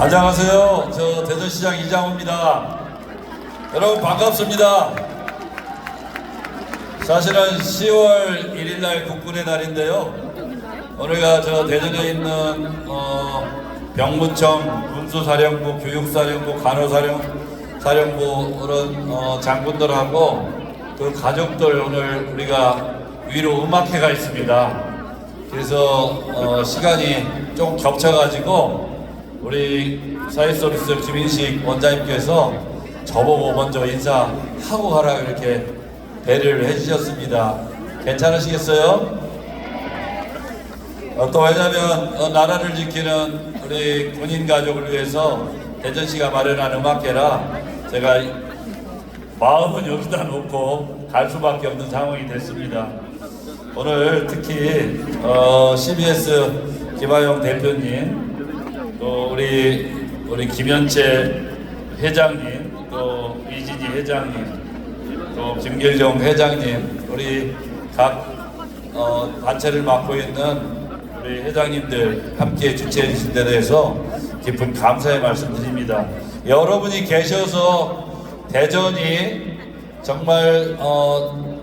안녕하세요. 저 대전시장 이장호입니다. 여러분 반갑습니다. 사실은 10월 1일 날 국군의 날인데요. 오늘가 저 대전에 있는 어, 병무청, 군수사령부, 교육사령부, 간호사령, 사령부 그런 어, 장군들하고 그 가족들 오늘 우리가 위로 음악회가 있습니다. 그래서 어, 시간이 좀 겹쳐가지고 우리 사회서비스 김인식 원장님께서 저보고 먼저 인사하고 가라 이렇게 배려를 해주셨습니다. 괜찮으시겠어요? 어, 또 왜냐면 어, 나라를 지키는 우리 군인 가족을 위해서 대전시가 마련한 음악회라 제가 마음은 여기다 놓고 갈 수밖에 없는 상황이 됐습니다. 오늘 특히 어, CBS 김하영 대표님 또 우리 우리 김현채 회장님 또 이진희 회장님 또 김길정 회장님 우리 각 어, 단체를 맡고 있는 우리 회장님들 함께 주최해 주신 데 대해서 깊은 감사의 말씀 드립니다. 여러분이 계셔서 대전이 정말 어,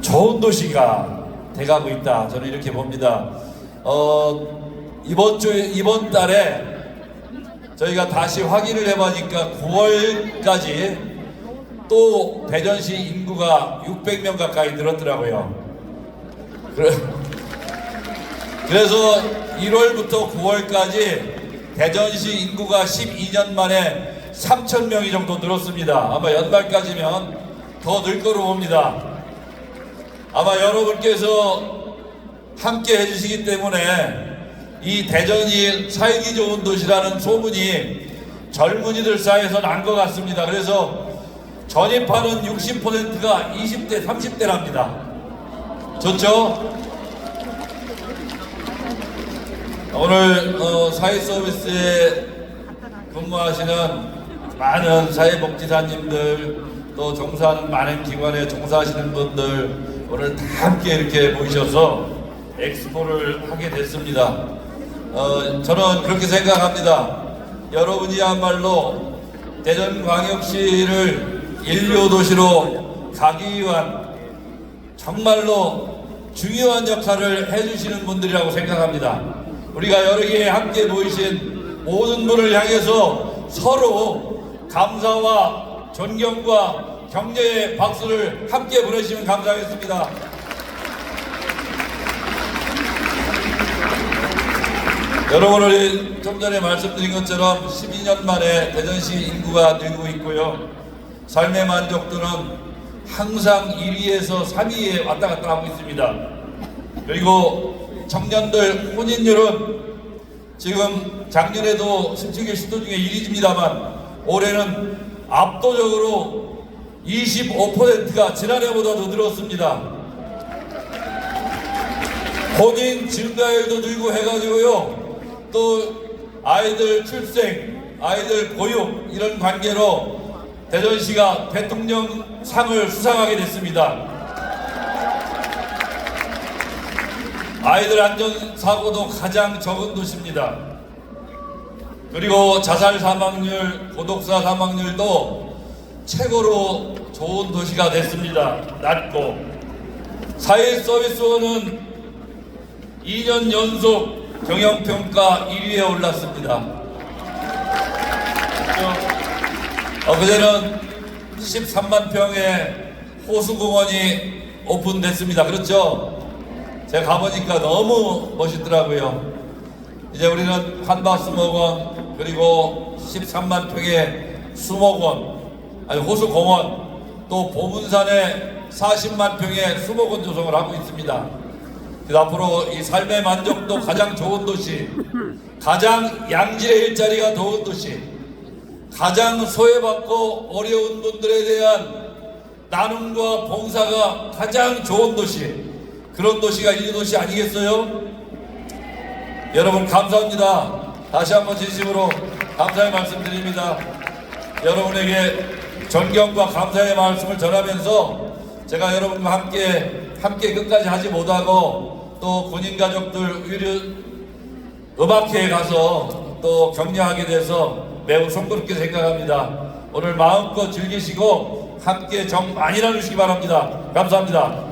좋은 도시가 돼가고 있다. 저는 이렇게 봅니다. 어, 이번 주 이번 달에 저희가 다시 확인을 해보니까 9월까지 또 대전시 인구가 600명 가까이 늘었더라고요. 그래, 그래서 1월부터 9월까지 대전시 인구가 12년 만에 3천 명이 정도 늘었습니다. 아마 연말까지면 더 늘 거로 봅니다. 아마 여러분께서 함께 해주시기 때문에 이 대전이 살기 좋은 도시라는 소문이 젊은이들 사이에서 난 것 같습니다. 그래서 전입하는 60%가 20대, 30대랍니다. 좋죠? 오늘 어, 사회 서비스에 근무하시는 많은 사회복지사님들 또 종사하는 많은 기관에 종사하시는 분들 오늘 다 함께 이렇게 모이셔서 엑스포를 하게 됐습니다. 어, 저는 그렇게 생각합니다. 여러분이야말로 대전광역시를 인류 도시로 가기 위한 정말로 중요한 역할을 해주시는 분들이라고 생각합니다. 우리가 여러 개 함께 모이신 모든 분을 향해서 서로 감사와 존경과 격려의 박수를 함께 보내주시면 감사하겠습니다. 여러분을 좀 전에 말씀드린 것처럼 12년 만에 대전시 인구가 늘고 있고요. 삶의 만족도는 항상 1위에서 3위에 왔다 갔다 하고 있습니다. 그리고 청년들 혼인율은 지금 작년에도 17개 시도 중에 1위입니다만 올해는 압도적으로 25%가 지난해보다도 늘었습니다. 혼인 증가율도 늘고 해가지고요. 또 아이들 출생, 아이들 보육 이런 관계로 대전시가 대통령 상을 수상하게 됐습니다. 아이들 안전 사고도 가장 적은 도시입니다. 그리고 자살 사망률, 고독사 사망률도 최고로 좋은 도시가 됐습니다. 낮고 사회 서비스원은 2년 연속 경영평가 1위에 올랐습니다. 어그제는 13만 평의 호수공원이 오픈됐습니다. 그렇죠? 제가 가보니까 너무 멋있더라고요. 이제 우리는 한바수목원 그리고 13만 평의 수목원 아니 호수공원 또 보문산에 40만 평의 수목원 조성을 하고 있습니다. 그래서 앞으로 이 삶의 만족도 가장 좋은 도시, 가장 양질의 일자리가 좋은 도시, 가장 소외받고 어려운 분들에 대한 나눔과 봉사가 가장 좋은 도시, 그런 도시가 이 도시 아니겠어요? 여러분 감사합니다. 다시 한번 진심으로 감사의 말씀드립니다. 여러분에게 존경과 감사의 말씀을 전하면서 제가 여러분과 함께 함께 끝까지 하지 못하고 또 군인 가족들 의료 음악회에 가서 또 격려하게 돼서 매우 송구롭게 생각합니다. 오늘 마음껏 즐기시고 함께 정 많이 나누시기 바랍니다. 감사합니다.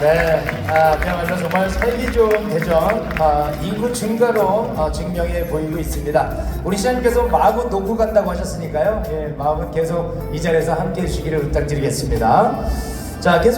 네, 아, 그야말로 정말 살기 좋은 대전 아, 인구 증가로 아, 증명해 보이고 있습니다. 우리 시장님께서 마구 놓고 간다고 하셨으니까요. 예, 마음은 계속 이 자리에서 함께 해주시기를 부탁드리겠습니다. 자, 계속.